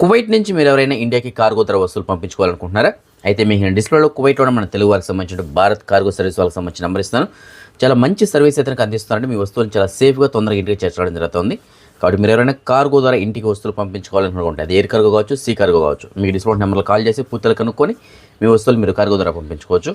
Kuwait నుంచి మీరు ఎవరైనా ఇండియాకి కార్గో ధర వస్తువులు పంపించుకోవాలనుకుంటున్నారా? అయితే మీకు డిస్ప్లేలో కువైట్లో మన తెలుగు వారికి సంబంధించిన భారత్ కార్గో సర్వీస్ వాళ్ళకి సంబంధించిన నెంబర్ ఇస్తాను చాలా మంచి సర్వీస్ అయితే అందిస్తున్నారంటే మీ వస్తువులను చాలా సేఫ్గా తొందరగా ఇంటికి చేర్చడం జరుగుతుంది. కాబట్టి మీరు ఎవరైనా కార్గో ద్వారా ఇంటికి వస్తువులు పంపించుకోవాలనుకుంటే అది ఎయిర్ కార్గో కావచ్చు సీ కార్గో కావచ్చు మీకు డిస్కౌంట్ నెంబర్లో కాల్ చేసి పూర్తిలో కనుక్కొని మీ వస్తువులు మీరు కార్గో ద్వారా పంపించుకోవచ్చు.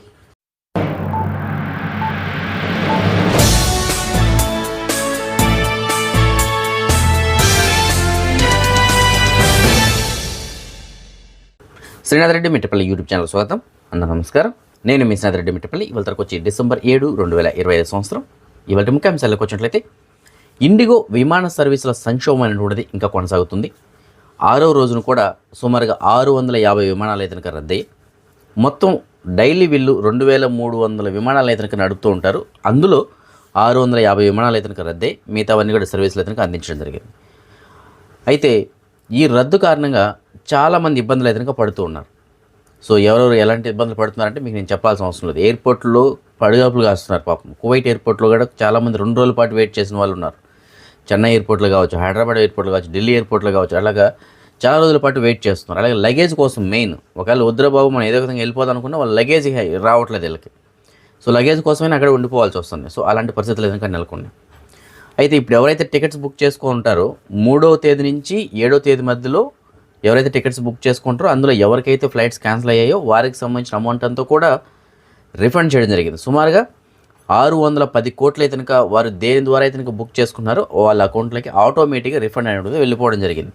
శ్రీనాథ్ రెడ్డి మిట్టపల్లి యూట్యూబ్ ఛానల్ స్వాగతం. అందరూ నమస్కారం. నేను మీ శ్రీనాథ్ రెడ్డి మిట్టపల్లి. ఇవాళ తరకు వచ్చి డిసెంబర్ ఏడు రెండు వేల ఇరవై ఐదు సంవత్సరం. ఇవాళ ముఖ్యాంశాలకు వచ్చినట్లయితే ఇండిగో విమాన సర్వీసుల సంక్షోభం అనేటువంటిది ఇంకా కొనసాగుతుంది. ఆరో రోజును కూడా సుమారుగా ఆరు వందల యాభై విమానాలు అయితే కనుక రద్దయ్యాయి. మొత్తం డైలీ వీళ్ళు రెండు వేల మూడు వందల విమానాలు అయితే కనుక నడుపుతూ ఉంటారు. అందులో ఆరు వందల యాభై విమానాలు అయితే కనుక రద్దయి మిగతావన్నీ కూడా సర్వీసులు అయితే కనుక అందించడం జరిగింది. అయితే ఈ రద్దు కారణంగా చాలామంది ఇబ్బందులు అయితే కనుక పడుతూ ఉన్నారు. సో ఎవరెవరు ఎలాంటి ఇబ్బందులు పడుతున్నారంటే మీకు నేను చెప్పాల్సిన అవసరం లేదు. ఎయిర్పోర్ట్లో పడిగాపులు కాస్తున్నారు పాపం. కువైట్ ఎయిర్పోర్ట్లో కూడా చాలామంది రెండు రోజుల పాటు వెయిట్ చేసిన వాళ్ళు ఉన్నారు. చెన్నై ఎయిర్పోర్ట్లో కావచ్చు హైదరాబాద్ ఎయిర్పోర్ట్లో కావచ్చు ఢిల్లీ ఎయిర్పోర్ట్లో కావచ్చు అలాగా చాలా రోజుల పాటు వెయిట్ చేస్తున్నారు. అలాగే లగేజ్ కోసం మెయిన్. ఒకవేళ వద్దురా బాబు మనం ఏదో విధంగా వెళ్ళిపోదాం అనుకున్నా వాళ్ళు లగేజ్ రావట్లేదు వీళ్ళకి. సో లగేజ్ కోసమైనా అక్కడ ఉండిపోవాల్సి వస్తుంది. సో అలాంటి పరిస్థితులు ఏదైనా నెలకొన్నాయి. అయితే ఇప్పుడు ఎవరైతే టికెట్స్ బుక్ చేసుకుంటారో మూడో తేదీ నుంచి ఏడో తేదీ మధ్యలో ఎవరైతే టికెట్స్ బుక్ చేసుకుంటారో అందులో ఎవరికైతే ఫ్లైట్స్ క్యాన్సిల్ అయ్యాయో వారికి సంబంధించిన అమౌంట్ అంతా కూడా రిఫండ్ చేయడం జరిగింది. సుమారుగా ఆరు వందల పది కోట్లు అయితే కనుక వారు దేని ద్వారా అయితే కనుక బుక్ చేసుకున్నారో వాళ్ళ అకౌంట్లకి ఆటోమేటిక్గా రిఫండ్ అనేది వెళ్ళిపోవడం జరిగింది.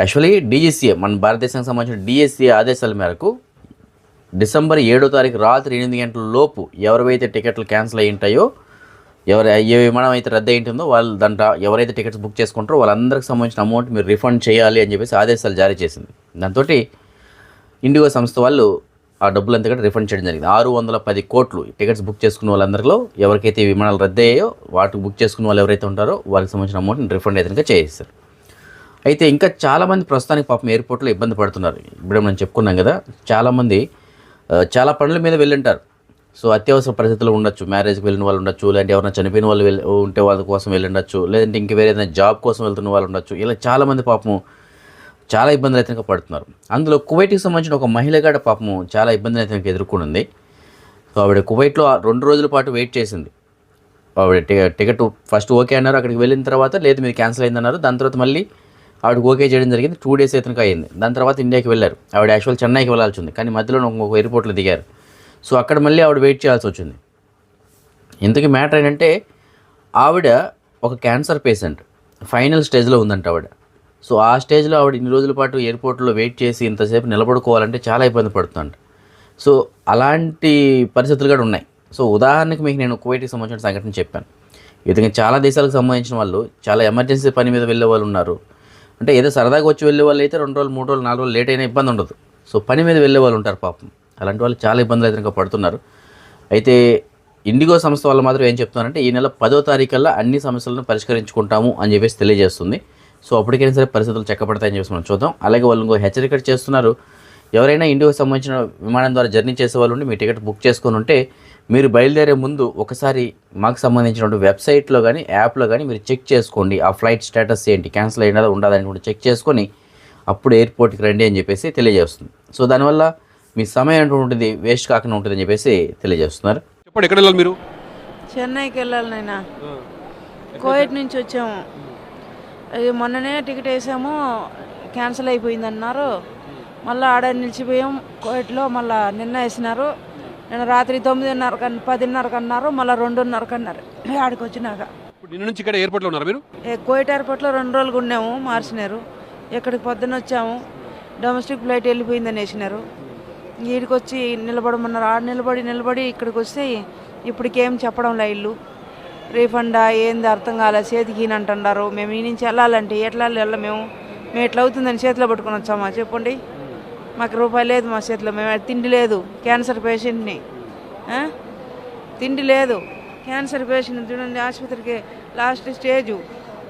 యాక్చువల్లీ డీజీసీఏ మన భారతదేశానికి సంబంధించిన డిఎస్సీఏ ఆదేశాల మేరకు డిసెంబర్ ఏడో తారీఖు రాత్రి ఎనిమిది గంటల లోపు ఎవరివైతే టికెట్లు క్యాన్సిల్ అయ్యి ఉంటాయో ఎవరు ఏ విమానం అయితే రద్దు అయింటుందో వాళ్ళు దాంట్లో ఎవరైతే టికెట్స్ బుక్ చేసుకుంటారో వాళ్ళందరికి సంబంధించిన అమౌంట్ మీరు రిఫండ్ చేయాలి అని చెప్పేసి ఆదేశాలు జారీ చేసింది. దాంతో ఇండిగో సంస్థ వాళ్ళు ఆ డబ్బులు అంతా కూడా రిఫండ్ చేయడం జరిగింది. ఆరు వందల పది కోట్లు టికెట్స్ బుక్ చేసుకున్న వాళ్ళందరిలో ఎవరికైతే విమానాలు రద్దు అయ్యాయో వాటికి బుక్ చేసుకున్న వాళ్ళు ఎవరైతే ఉంటారో వాళ్ళకి సంబంధించిన అమౌంట్ని రిఫండ్ అయితే చేయిస్తారు చేస్తారు అయితే ఇంకా చాలామంది ప్రస్తుతానికి పాపం ఎయిర్పోర్ట్లో ఇబ్బంది పడుతున్నారు. ఇప్పుడు మనం చెప్పుకున్నాం కదా చాలామంది చాలా పనుల మీద వెళ్ళుంటారు. సో అత్యవసర పరిస్థితుల్లో ఉండొచ్చు. మ్యారేజ్కి వెళ్ళిన వాళ్ళు ఉండొచ్చు లేదంటే ఎవరైనా చనిపోయిన వాళ్ళు వెళ్ళి ఉంటే వాళ్ళ కోసం వెళ్ళుండొచ్చు లేదంటే ఇంక వేరే ఏదైనా జాబ్ కోసం వెళ్తున్న వాళ్ళు ఉండొచ్చు. ఇలా చాలామంది పాపము చాలా ఇబ్బందులు అయితే పడుతున్నారు. అందులో కువైట్కి సంబంధించిన ఒక మహిళ కూడా పాపము చాలా ఇబ్బందులు అయితే కనుక సో ఆవిడ కువైట్లో రెండు రోజుల పాటు వెయిట్ చేసింది. ఆవిడ టికెట్ ఫస్ట్ ఓకే అన్నారు అక్కడికి వెళ్ళిన తర్వాత లేదు మీరు క్యాన్సిల్ అయిందన్నారు. దాని తర్వాత మళ్ళీ ఆవిడకి ఓకే చేయడం జరిగింది. టూ డేస్ అయితే అయింది. దాని తర్వాత ఇండియాకి వెళ్ళారు. ఆవిడ యాక్చువల్ చెన్నైకి వెళ్ళాల్సి ఉంది. కానీ మధ్యలో ఇంకొక ఎయిర్పోర్ట్లో దిగారు. సో అక్కడ మళ్ళీ ఆవిడ వెయిట్ చేయాల్సి వచ్చింది. ఇంతకీ మ్యాటర్ ఏంటంటే ఆవిడ ఒక క్యాన్సర్ పేషెంట్. ఫైనల్ స్టేజ్లో ఉందంట ఆవిడ. సో ఆ స్టేజ్లో ఆవిడ ఇన్ని రోజుల పాటు ఎయిర్పోర్ట్లో వెయిట్ చేసి ఇంతసేపు నిలబడుకోవాలంటే చాలా ఇబ్బంది పడుతుందంట. సో అలాంటి పరిస్థితులు కూడా ఉన్నాయి. సో ఉదాహరణకి మీకు నేను కువైట్కి సంబంధించిన సంఘటన చెప్పాను. ఈ విధంగా చాలా దేశాలకు సంబంధించిన వాళ్ళు చాలా ఎమర్జెన్సీ పని మీద వెళ్ళే వాళ్ళు ఉన్నారు. అంటే ఏదో సరదాగా వచ్చి వెళ్ళే వాళ్ళు అయితే రెండు రోజులు మూడు రోజులు నాలుగు రోజులు లేట్ అయినా ఇబ్బంది ఉండదు. సో పని మీద వెళ్ళే వాళ్ళు ఉంటారు పాపం. అలాంటి వాళ్ళు చాలా ఇబ్బందులు అయితే ఇంకా పడుతున్నారు. అయితే ఇండిగో సంస్థ వాళ్ళు మాత్రం ఏం చెప్తున్నారంటే ఈ నెల పదో తారీఖల్లా అన్ని సమస్యలను పరిష్కరించుకుంటాము అని చెప్పేసి తెలియజేస్తుంది. సో అప్పటికైనా సరే పరిస్థితులు చెక్కపడతాయని చెప్పేసి మనం చూద్దాం. అలాగే వాళ్ళు ఇంకో హెచ్చరిక చేస్తున్నారు. ఎవరైనా ఇండిగోకి సంబంధించిన విమానం ద్వారా జర్నీ చేసే వాళ్ళు ఉండి మీ టికెట్ బుక్ చేసుకొని ఉంటే మీరు బయలుదేరే ముందు ఒకసారి మాకు సంబంధించినటువంటి వెబ్సైట్లో కానీ యాప్లో కానీ మీరు చెక్ చేసుకోండి. ఆ ఫ్లైట్ స్టేటస్ ఏంటి? క్యాన్సిల్ అయినదా? ఉండదని కూడా చెక్ చేసుకొని అప్పుడు ఎయిర్పోర్ట్కి రండి అని చెప్పేసి తెలియజేస్తుంది. సో దానివల్ల మీ సమయం అనేటువంటిది వేస్ట్ కాకుండా ఉంటుందని చెప్పేసి తెలియజేస్తున్నారు. చెప్పండి ఎక్కడ వెళ్ళాలి మీరు? చెన్నైకి వెళ్ళాలి నాయన. కోవిడ్ నుంచి వచ్చాము. అది మొన్ననే టికెట్ వేసాము. క్యాన్సిల్ అయిపోయింది అన్నారు మళ్ళీ ఆడ నిలిచిపోయాం కోవిడ్లో మళ్ళీ నిన్న వేసినారు. నిన్న రాత్రి తొమ్మిదిన్నరకు అన్ పదిన్నరకు అన్నారు. మళ్ళీ రెండున్నరకు అన్నారు. ఆడికి వచ్చినాక. ఇప్పుడు నిన్న నుంచి ఇక్కడ ఎయిర్పోర్ట్లో ఉన్నారా మీరు? ఏ కోవిడ్ ఎయిర్పోర్ట్లో రెండు రోజులు ఉన్నాము. మార్చినారు. ఇక్కడికి పొద్దున్న వచ్చాము. డొమెస్టిక్ ఫ్లైట్ వెళ్ళిపోయిందని వేసినారు. ఈడికి వచ్చి నిలబడమన్నారు. ఆడ నిలబడి నిలబడి ఇక్కడికి వస్తే ఇప్పటికేం చెప్పడం లే ఇల్లు? రీఫండా ఏంది అర్థం కాలే. చేతికి అంటున్నారు. మేము ఈ నుంచి వెళ్ళాలంటే ఎట్లా వెళ్ళాలి మేము? మేము ఎట్లా అవుతుందని చేతిలో పట్టుకుని వచ్చామా? చెప్పండి. మాకు రూపాయి లేదు మా చేతిలో. మేము తిండి లేదు. క్యాన్సర్ పేషెంట్ని. తిండి లేదు. క్యాన్సర్ పేషెంట్ చూడండి. ఆసుపత్రికి లాస్ట్ స్టేజు.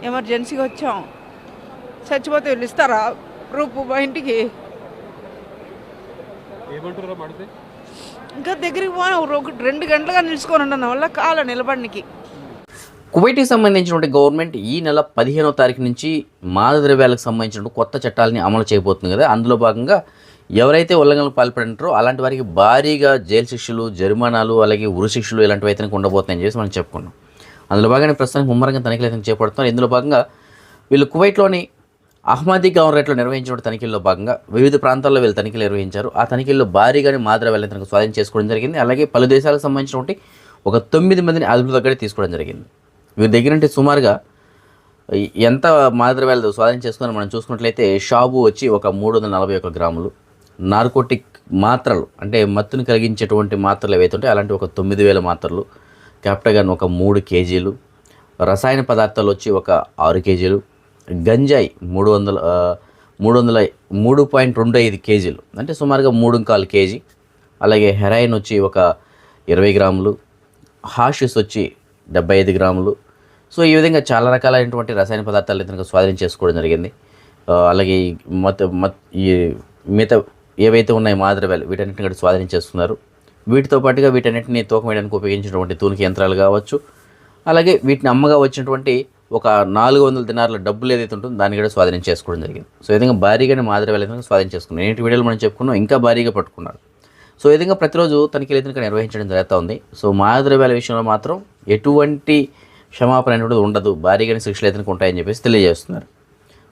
ఎమర్జెన్సీకి వచ్చాం. చచ్చిపోతే వీళ్ళు ఇస్తారా? రూపు మా ఇంటికి. ఏమంటారా మాడితే? ఇంకా దగ్గరికి పోయినా ఒక రెండు గంటలుగా నిలుచుకొని ఉండను వల్ల కాల నిలబడికి కువైట్కి సంబంధించినటువంటి గవర్నమెంట్ ఈ నెల పదిహేనవ తారీఖు నుంచి మాదక ద్రవ్యాలకు సంబంధించిన కొత్త చట్టాలని అమలు చేయబోతుంది కదా. అందులో భాగంగా ఎవరైతే ఉల్లంఘనలు పాల్పడినారో అలాంటి వారికి భారీగా జైలు శిక్షలు జరిమానాలు అలాగే ఉరి శిక్షలు ఇలాంటివి అయితే ఉండబోతున్నాయని చెప్పేసి మనం చెప్పుకున్నాం. అందులో భాగంగా ప్రస్తుతానికి ముమ్మరంగా తనిఖీలు అయితే చేపడుతున్నారు. ఇందులో భాగంగా వీళ్ళు కువైట్లోని అహ్మదీ రేట్లో నిర్వహించిన తనిఖీల్లో భాగంగా వివిధ ప్రాంతాల్లో వీళ్ళు తనిఖీలు నిర్వహించారు. ఆ తనిఖీల్లో భారీగానే మాదిర వెళ్ళేందుకు స్వాధీనం చేసుకోవడం జరిగింది. అలాగే పలు దేశాలకు సంబంధించినటువంటి ఒక తొమ్మిది మందిని అదుపు దగ్గర తీసుకోవడం జరిగింది. వీరి దగ్గర నుండి సుమారుగా ఎంత మాదిర వేల స్వాధీనం చేసుకుని మనం చూసుకున్నట్లయితే షాబు వచ్చి ఒక మూడు వందల నలభై ఒక గ్రాములు. నార్కోటిక్ మాత్రలు అంటే మత్తుని కలిగించేటువంటి మాత్రలు ఏవైతే అలాంటి ఒక తొమ్మిది వేల మాత్రలు క్యాప్టగాన్ ఒక మూడు కేజీలు రసాయన పదార్థాలు వచ్చి ఒక ఆరు కేజీలు గంజాయి మూడు వందల మూడు వందల మూడు పాయింట్ రెండు ఐదు కేజీలు. అంటే సుమారుగా మూడు కాలు కేజీ. అలాగే హెరాయిన్ వచ్చి ఒక ఇరవై గ్రాములు. హాషిస్ వచ్చి డెబ్బై ఐదు గ్రాములు. సో ఈ విధంగా చాలా రకాలైనటువంటి రసాయన పదార్థాలు ఇతనికి స్వాధీనం చేసుకోవడం జరిగింది. అలాగే మత మత్ ఈ మిగతా ఏవైతే ఉన్నాయి మాదిరవేలు వీటన్నిటిని కూడా స్వాధీనం చేస్తున్నారు వీటితో పాటుగా వీటన్నిటిని తూకం వేయడానికి ఉపయోగించినటువంటి తూనికి యంత్రాలు కావచ్చు. అలాగే వీటిని అమ్మగా వచ్చినటువంటి ఒక నాలుగు వందల దినార్ల డబ్బులు ఏదైతే ఉంటుందో దాన్ని కూడా స్వాధీనం చేసుకోవడం జరిగింది. సో ఈ విధంగా భారీగానే మాదిరి అయితే స్వాధీనం చేసుకున్నారు నేటి వీడియోలు మనం చెప్పుకున్నాం ఇంకా భారీగా పట్టుకున్నారు. సో ఈ విధంగా ప్రతిరోజు తనిఖీలు అయితే నిర్వహించడం జరుగుతూ ఉంది. సో మాదద్రవ్యాల విషయంలో మాత్రం ఎటువంటి క్షమాపణ అనేటువంటిది ఉండదు. భారీగానే శిక్షలు అయితే ఉంటాయని చెప్పేసి తెలియజేస్తున్నారు.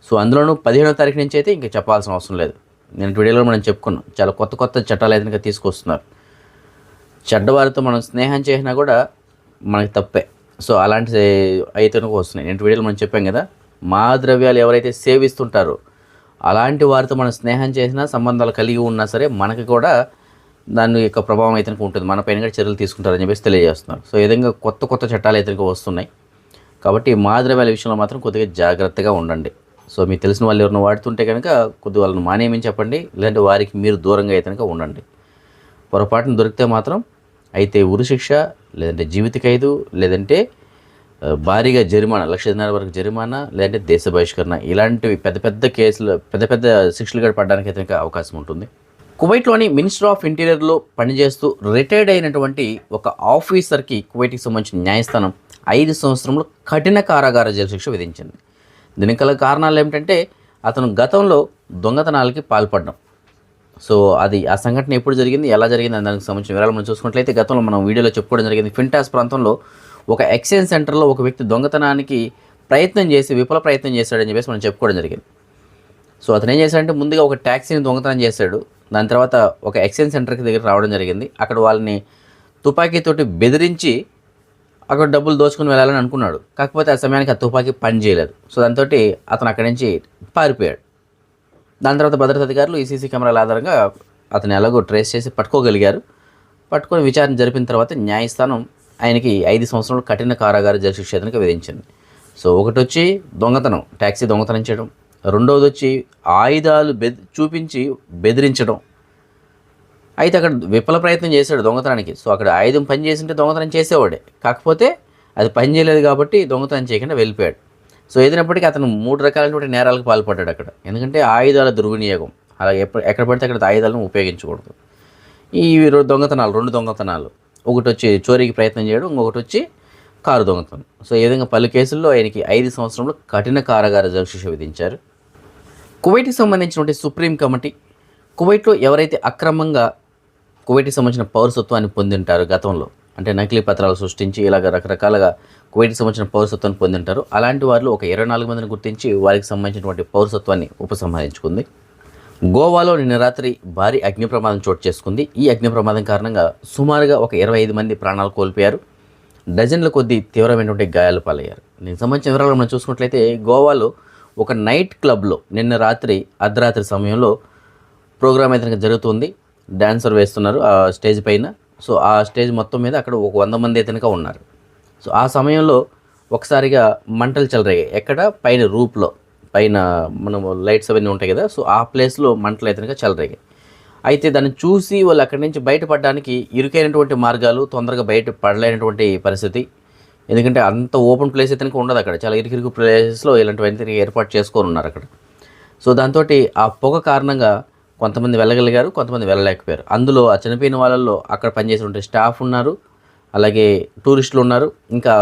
సో అందులోనూ పదిహేనో తారీఖు నుంచి అయితే ఇంకా చెప్పాల్సిన అవసరం లేదు. నేను వీడియోలో మనం చెప్పుకున్నాం. చాలా కొత్త కొత్త చట్టాలు అయితే తీసుకొస్తున్నారు. చెడ్డవారితో మనం స్నేహం చేసినా కూడా మనకి తప్పే. సో అలాంటి అయితే వస్తున్నాయి. నేను వీడియోలో మనం చెప్పాం కదా మా ద్రవ్యాలు ఎవరైతే సేవిస్తుంటారో అలాంటి వారితో మనం స్నేహం చేసినా సంబంధాలు కలిగి ఉన్నా సరే మనకి కూడా దాని యొక్క ప్రభావం అయితే ఉంటుంది. మన పైన కూడా చర్యలు తీసుకుంటారని చెప్పేసి తెలియజేస్తున్నారు సో ఈ విధంగా కొత్త కొత్త చట్టాలు అయితే వస్తున్నాయి. కాబట్టి మా ద్రవ్యాల విషయంలో మాత్రం కొద్దిగా జాగ్రత్తగా ఉండండి. సో మీకు తెలిసిన వాళ్ళు ఎవరిని వాడుతుంటే కనుక కొద్దిగా వాళ్ళని మానేయమని చెప్పండి. లేదంటే వారికి మీరు దూరంగా అయితే ఉండండి. పొరపాటున దొరికితే మాత్రం అయితే ఉరి శిక్ష లేదంటే జీవిత ఖైదు లేదంటే భారీగా జరిమానా లక్ష వరకు జరిమానా లేదంటే దేశ బహిష్కరణ ఇలాంటివి పెద్ద పెద్ద కేసులు పెద్ద పెద్ద శిక్షలు కూడా పడడానికి అయితే అవకాశం ఉంటుంది. కువైట్లోని మినిస్టర్ ఆఫ్ ఇంటీరియర్లో పనిచేస్తూ రిటైర్డ్ అయినటువంటి ఒక ఆఫీసర్కి కువైట్కి సంబంధించిన న్యాయస్థానం ఐదు సంవత్సరంలో కఠిన కారాగార జైలు శిక్ష విధించింది. దీనికి గల కారణాలు ఏమిటంటే అతను గతంలో దొంగతనాలకి పాల్పడడం. సో అది ఆ సంఘటన ఎప్పుడు జరిగింది ఎలా జరిగింది అని దానికి సంబంధించిన వివరాలు మనం చూసుకున్నట్లయితే గతంలో మనం వీడియోలో చెప్పుకోవడం జరిగింది. ఫింటాస్ ప్రాంతంలో ఒక ఎక్స్చేంజ్ సెంటర్లో ఒక వ్యక్తి దొంగతనానికి ప్రయత్నం చేసి విఫల ప్రయత్నం చేశాడని చెప్పేసి మనం చెప్పుకోవడం జరిగింది. సో అతను ఏం చేశాడంటే ముందుగా ఒక ట్యాక్సీని దొంగతనం చేశాడు. దాని తర్వాత ఒక ఎక్స్చేంజ్ సెంటర్కి దగ్గర రావడం జరిగింది. అక్కడ వాళ్ళని తుపాకీతోటి బెదిరించి అక్కడ డబ్బులు దోచుకుని వెళ్ళాలని అనుకున్నాడు. కాకపోతే ఆ సమయానికి ఆ తుపాకీ పని చేయలేదు సో దాంతో అతను అక్కడి నుంచి పారిపోయాడు. దాని తర్వాత భద్రతా అధికారులు ఈ సీసీ కెమెరాల ఆధారంగా అతను ఎలాగో ట్రేస్ చేసి పట్టుకోగలిగారు. పట్టుకొని విచారణ జరిపిన తర్వాత న్యాయస్థానం ఆయనకి ఐదు సంవత్సరాలు కఠిన కారాగార జైలు శిక్ష విధించింది. సో ఒకటి వచ్చి దొంగతనం ట్యాక్సీ దొంగతనం చేయడం. రెండవది వచ్చి ఆయుధాలు బెది చూపించి బెదిరించడం. అయితే అక్కడ విఫల ప్రయత్నం చేశాడు దొంగతనానికి. సో అక్కడ ఆయుధం పని చేసింటే దొంగతనం చేసేవాడే. కాకపోతే అది పని చేయలేదు కాబట్టి దొంగతనం చేయకుండా వెళ్ళిపోయాడు. సో ఏదైనప్పటికీ అతను మూడు రకాలైనటువంటి నేరాలకు పాల్పడ్డాడు అక్కడ. ఎందుకంటే ఆయుధాల దుర్వినియోగం. అలా ఎప్పుడు ఎక్కడ పడితే అక్కడ ఆయుధాలను ఉపయోగించకూడదు. ఈ రెండు దొంగతనాలు రెండు దొంగతనాలు. ఒకటి వచ్చి చోరీకి ప్రయత్నం చేయడం ఇంకొకటి వచ్చి కారు దొంగతనం. సో ఈ విధంగా పలు కేసుల్లో ఆయనకి ఐదు సంవత్సరంలో కఠిన కారాగార జైలు శిక్ష విధించారు. కువైట్కి సంబంధించినటువంటి సుప్రీం కమిటీ కువైట్లో ఎవరైతే అక్రమంగా కువైట్కి సంబంధించిన పౌరసత్వాన్ని పొందింటారు గతంలో అంటే నకిలీ పత్రాలు సృష్టించి ఇలాగ రకరకాలుగా కువైట్కి సంబంధించిన పౌరసత్వాన్ని పొందింటారు. అలాంటి వారిలో ఒక ఇరవై నాలుగు మందిని గుర్తించి వారికి సంబంధించినటువంటి పౌరసత్వాన్ని ఉపసంహరించుకుంది. గోవాలో నిన్న రాత్రి భారీ అగ్ని ప్రమాదం చోటు చేసుకుంది. ఈ అగ్ని ప్రమాదం కారణంగా సుమారుగా ఒక ఇరవై ఐదు మంది ప్రాణాలు కోల్పోయారు. డజన్ల కొద్దీ తీవ్రమైనటువంటి గాయాలు పాలయ్యారు. దీనికి సంబంధించిన వివరాలు మనం చూసుకున్నట్లయితే గోవాలో ఒక నైట్ క్లబ్లో నిన్న రాత్రి అర్ధరాత్రి సమయంలో ప్రోగ్రామ్ అయితే జరుగుతుంది. డాన్సర్ వేస్తున్నారు ఆ స్టేజ్ పైన. సో ఆ స్టేజ్ మొత్తం మీద అక్కడ ఒక వంద మంది అయితే ఉన్నారు. సో ఆ సమయంలో ఒకసారిగా మంటలు చెలరేగాయి. ఎక్కడ? పైన రూప్లో పైన మనము లైట్స్ అవన్నీ ఉంటాయి కదా సో ఆ ప్లేస్లో మంటలు అయితే కనుక చెలరేగాయి. అయితే దాన్ని చూసి వాళ్ళు అక్కడి నుంచి బయటపడడానికి ఇరుకైనటువంటి మార్గాలు తొందరగా బయట పడలేనటువంటి పరిస్థితి. ఎందుకంటే అంత ఓపెన్ ప్లేస్ అయితే ఉండదు అక్కడ. చాలా ఇరుకిరుకు ప్లేసెస్లో ఇలాంటివన్నీ ఏర్పాటు చేసుకొని ఉన్నారు అక్కడ. సో దాంతో ఆ పొగ కారణంగా కొంతమంది వెళ్ళగలిగారు కొంతమంది వెళ్ళలేకపోయారు. అందులో ఆ చనిపోయిన వాళ్ళల్లో అక్కడ పనిచేసినటువంటి స్టాఫ్ ఉన్నారు. అలాగే టూరిస్టులు ఉన్నారు ఇంకా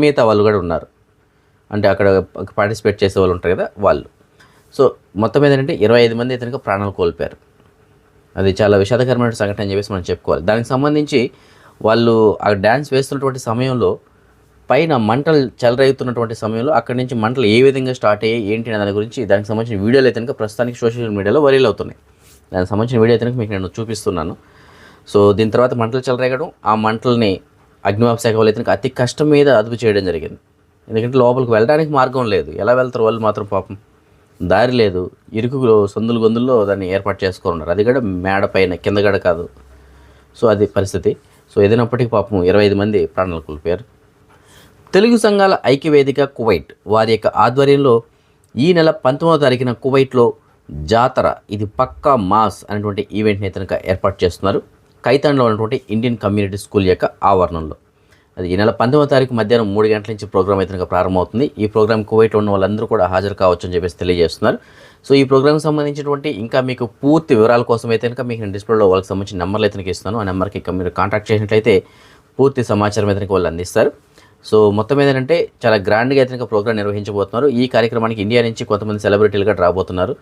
మిగతా వాళ్ళు కూడా ఉన్నారు. అంటే అక్కడ పార్టిసిపేట్ చేసే వాళ్ళు ఉంటారు కదా వాళ్ళు. సో మొత్తం ఏంటంటే ఇరవై ఐదు మంది ఇతనికి ప్రాణాలు కోల్పోయారు. అది చాలా విషాదకరమైన సంఘటన అని చెప్పేసి మనం చెప్పుకోవాలి. దానికి సంబంధించి వాళ్ళు ఆ డ్యాన్స్ వేస్తున్నటువంటి సమయంలో పైన మంటలు చెలరేగుతున్నటువంటి సమయంలో అక్కడి నుంచి మంటలు ఏ విధంగా స్టార్ట్ అయ్యాయి ఏంటి అనే దాని గురించి దానికి సంబంధించిన వీడియోలు అయితే కనుక ప్రస్తుతానికి సోషల్ మీడియాలో వైరల్ అవుతున్నాయి. దానికి సంబంధించిన వీడియో అయితే మీకు నేను చూపిస్తున్నాను. సో దీని తర్వాత మంటలు చెలరేగడం ఆ మంటల్ని అగ్నిమాప శాఖ వాళ్ళు అతి కష్టం మీద అదుపు చేయడం జరిగింది. ఎందుకంటే లోపలికి వెళ్ళడానికి మార్గం లేదు. ఎలా వెళ్తారు వాళ్ళు మాత్రం పాపం. దారి లేదు. ఇరుకు సందులు గొందుల్లో దాన్ని ఏర్పాటు చేసుకొని ఉన్నారు. అది కూడా మేడ పైన కింద గడ కాదు. సో అది పరిస్థితి. సో ఏదైనప్పటికీ పాపం ఇరవై ఐదు మంది ప్రాణాలు కోల్పోయారు. తెలుగు సంఘాల ఐక్యవేదిక కువైట్ వారి యొక్క ఆధ్వర్యంలో ఈ నెల పంతొమ్మిదవ తారీఖున కువైట్లో జాతర ఇది పక్కా మాస్ అనేటువంటి ఈవెంట్ని ఇతనిక ఏర్పాటు చేస్తున్నారు. కైతాన్లో ఉన్నటువంటి ఇండియన్ కమ్యూనిటీ స్కూల్ యొక్క ఆవరణంలో. అది ఈ నెల పంతొమ్మిదో తారీఖు మధ్యాహ్నం మూడు గంటల నుంచి ప్రోగ్రామ్ అయితే ప్రారంభమవుతుంది. ఈ ప్రోగ్రామ్ కువైట్లో ఉన్న వాళ్ళందరూ కూడా హాజరు కావచ్చు అని చెప్పేసి తెలియజేస్తున్నారు. సో ఈ ప్రోగ్రామ్కి సంబంధించినటువంటి ఇంకా మీకు పూర్తి వివరాల కోసం అయితే కనుక మీకు నేను డిస్ప్లేలో వాళ్ళకి సంబంధించిన నెంబర్లు అయితే ఇస్తాను. ఆ నెంబర్కి ఇంకా మీరు కాంటాక్ట్ చేసినట్లయితే పూర్తి సమాచారం అయితే వాళ్ళు అందిస్తారు. సో మొత్తం ఏంటంటే చాలా గ్రాండ్గా అయితే కనుక ప్రోగ్రామ్ నిర్వహించబోతున్నారు. ఈ కార్యక్రమానికి ఇండియా నుంచి కొంతమంది సెలబ్రిటీలుగా రాబోతున్నారు.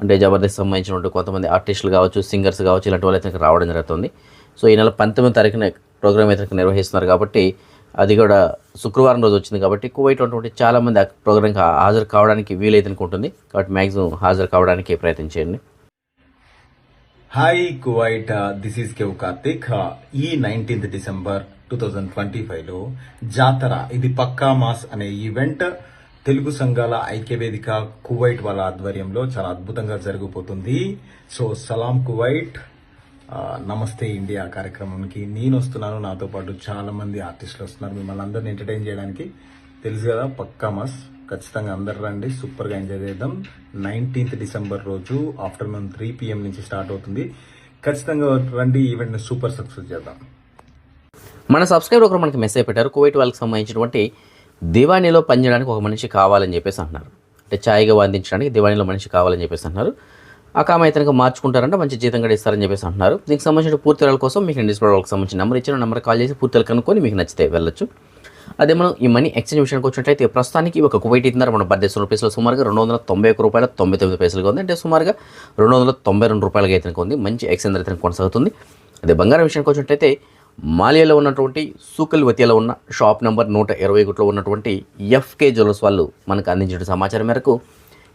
అంటే జబర్దస్త్ సంబంధించినటువంటి కొంతమంది ఆర్టిస్టులు కావచ్చు సింగర్స్ కావచ్చు ఇలాంటి వాళ్ళు అయితే రావడం జరుగుతుంది. సో ఈ నెల పంతొమ్మిది తారీఖున ప్రోగ్రామ్ అయితే నిర్వహిస్తున్నారు కాబట్టి అది కూడా శుక్రవారం రోజు వచ్చింది కాబట్టి కువైట్ ఉన్నటువంటి చాలామంది ఆ ప్రోగ్రామ్కి హాజరు కావడానికి వీలైతే ఉంటుంది. కాబట్టి మ్యాక్సిమం హాజరు కావడానికి ప్రయత్నం చేయండి. హాయ్ కువైట్ దిస్ ఈస్ కేవ్ కార్తిక్ ఈ nineteenth December two thousand twenty ఫైవ్లో జాతర. ఇది పక్కా మాస్ అనే ఈవెంట్. తెలుగు సంఘాల ఐక్యవేదిక కువైట్ వాళ్ళ ఆధ్వర్యంలో చాలా అద్భుతంగా జరగబోతుంది. సో సలాం కువైట్. నమస్తే ఇండియా కార్యక్రమానికి. నేను వస్తున్నాను. నాతో పాటు చాలా మంది ఆర్టిస్టులు వస్తున్నారు. మిమ్మల్ని అందరిని ఎంటర్టైన్ చేయడానికి. తెలుసు కదా పక్కా మాస్. ఖచ్చితంగా అందరు రండి. సూపర్గా ఎంజాయ్ చేద్దాం. నైన్టీన్త్ డిసెంబర్ రోజు ఆఫ్టర్నూన్ త్రీ పిఎం నుంచి స్టార్ట్ అవుతుంది. ఖచ్చితంగా రండి. ఈవెంట్ని సూపర్ సక్సెస్ చేద్దాం. మన సబ్స్క్రైబర్ ఒకరు మనకి మెసేజ్ పెట్టారు కువైట్ వాళ్ళకి సంబంధించినటువంటి దివాణిలో పనిచేయడానికి ఒక మనిషి కావాలని చెప్పేసి అంటున్నారు. అంటే ఛాయిగా వాదించడానికి దివాణిలో మనిషి కావాలని చెప్పేసి అంటున్నారు. ఆ కామ మార్చుకుంటారంటే మంచి జీతం కూడా ఇస్తారని చెప్పేసి అంటున్నారు. దీనికి సంబంధించిన పూర్తి వివరాల కోసం మీకు డిస్ప్లే వాళ్ళకి సంబంధించిన నెంబర్ ఇచ్చిన. నెంబర్ కాల్ చేసి పూర్తి కనుక్కొని మీకు నచ్చితే వెళ్ళొచ్చు. అదే మనం ఈ మనీ ఎక్స్చేంజ్ విషయానికి వచ్చినట్లయితే ప్రస్తుతానికి ఒక కువైట్ ఇస్తున్నారు మన భారతదేశం రూపీస్లో సుమారుగా రెండు వందల తొంభై ఒక రూపాయల తొంభై తొమ్మిది పైసలుగా ఉంది. అంటే సుమారుగా రెండు వందల తొంభై రెండు రూపాయలకి అయితే ఉంది. మంచి ఎక్స్చేంజ్ అయితే కొనసాగుతుంది. అదే బంగారం విషయానికి వచ్చినట్లయితే మాలియాలో ఉన్నటువంటి సూకల్ వతియాలో ఉన్న షాప్ నెంబర్ నూట ఇరవై ఒకటిలో ఉన్నటువంటి ఎఫ్కే జ్యువెలర్స్ వాళ్ళు మనకు అందించిన సమాచారం మేరకు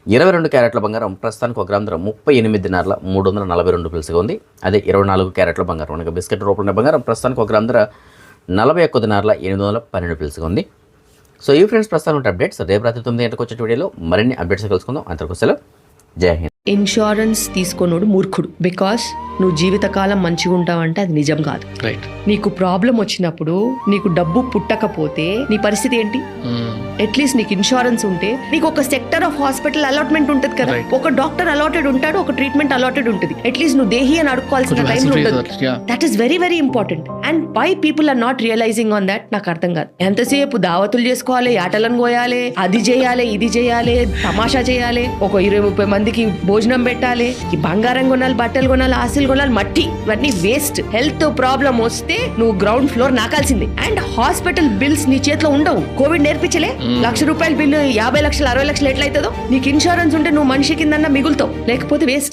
ఇరవై రెండు క్యారెట్ల బంగారం ప్రస్తుతానికి ఒక గ్రామ ధర ముప్పై ఎనిమిదిన్నరల మూడు వందల నలభై రెండు పిలుసుగా ఉంది. అదే ఇరవై నాలుగు క్యారెట్ల బంగారం మనకు బిస్కెట్ రూపంలో బంగారం ప్రస్తుతానికి ఒక గ్రామ ధర నలభై ఒక్క దినార్ల ఎనిమిది వందల పన్నెండు పిలుసుగా ఉంది. సో ఈ ఫ్రెండ్స్ ప్రస్తుతానికి అప్డేట్స్ రేపు రాత్రి తొమ్మిది గంటలకు వచ్చే వీడియోలో మరిన్ని అప్డేట్స్ కలుసుకుందాం అంతవరకు సెలవు. జై హింద్. ఇన్సూరెన్స్ తీసుకోనోడు మూర్ఖుడు. బికాస్ నువ్వు జీవితకాలం మంచిగా ఉంటావంటే అది నిజం కాదు. రైట్ నీకు ప్రాబ్లం వచ్చినప్పుడు నీకు డబ్బు పుట్టకపోతే నీ పరిస్థితి ఏంటి? అట్లీస్ట్ నీకు ఇన్సూరెన్స్ ఉంటే నీకు ఒక సెక్టర్ ఆఫ్ హాస్పిటల్ అలాట్మెంట్ ఉంటుంది కదా. ఒక డాక్టర్ అలాటెడ్ ఉంటాడు ఒక ట్రీట్మెంట్ అలాటెడ్ ఉంటుంది. అట్లీస్ట్ నువ్వు దేహి అని అడుక్కోవాల్సిన టైంలో. Yeah. That is very very important and why people are not realizing on that నాకు అర్థం కాదు. ఎంతసేపు దావతులు చేసుకోవాలి ఆటలను కోయాలి అది చేయాలి ఇది చేయాలి తమాషా చేయాలి. ఒక ఇరవై ముప్పై మందికి భోజనం పెట్టాలి ఈ బంగారం కొనాలి బట్టలు కొనాలి ఆస్తులు కొనాలి మట్టి ఇవన్నీ వేస్ట్ హెల్త్ ప్రాబ్లం వస్తే నువ్వు గ్రౌండ్ ఫ్లోర్ నాకాల్సిందే. అండ్ హాస్పిటల్ బిల్స్ నీ చేతిలో ఉండవు. కోవిడ్ నేర్పించలే. లక్ష రూపాయల బిల్లు యాభై లక్షలు అరవై లక్షలు ఎట్లయితుందో నీకు ఇన్సూరెన్స్ ఉంటే నువ్వు మనిషి కిందన్నా మిగులుతావు. లేకపోతే వేస్ట్